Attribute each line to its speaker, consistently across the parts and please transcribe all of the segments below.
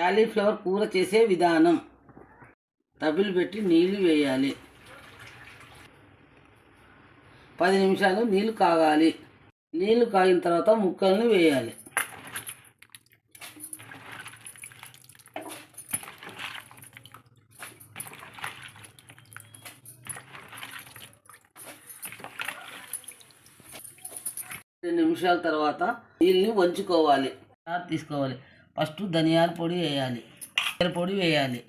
Speaker 1: Cauliflower కూర చేసే విధానం. తవ్విలు పెట్టి నీళ్ళు వేయాలి. పది నిమిషాలు నీళ్ళు కాగాలి. నీళ్ళు కాగిన తర్వాత ముక్కల్ని వేయాలి. రెండు నిమిషాల తర్వాత నీళ్ళని వంచుకోవాలి. తీసుకోవాలి. ఫస్ట్ ధనియాల పొడి వేయాలి. జీలకర్ర పొడి వేయాలి.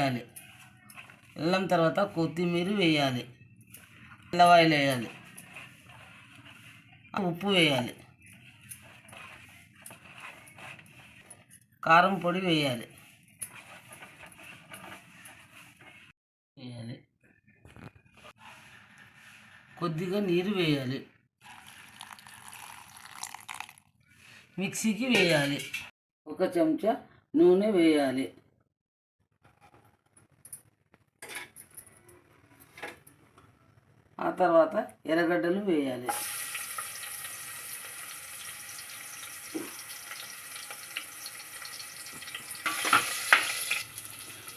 Speaker 1: వేయాలి. అల్లం తర్వాత కొత్తిమీర వేయాలి. తెల్లవాయిలు వేయాలి. ఉప్పు వేయాలి. కారం పొడి వేయాలి. వేయాలి. కొద్దిగా నీరు వేయాలి. మిక్సీకి వేయాలి. ఒక చెంచా నూనె వేయాలి. ఆ తర్వాత ఎర్రగడ్డలు వేయాలి.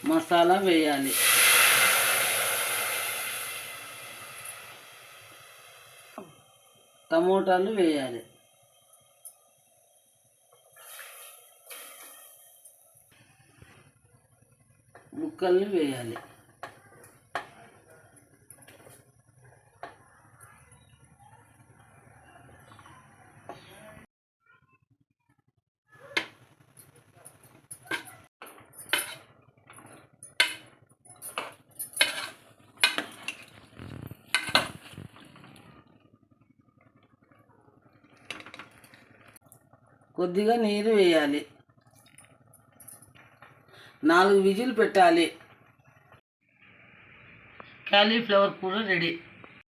Speaker 1: మసాలా వేయాలి. టమోటాలు వేయాలి. ముక్కల్ని వేయాలి కొద్దిగా నీరు వేయాలి నాలుగు విజిల్ పెట్టాలి. క్యాలీఫ్లవర్ కూర రెడీ.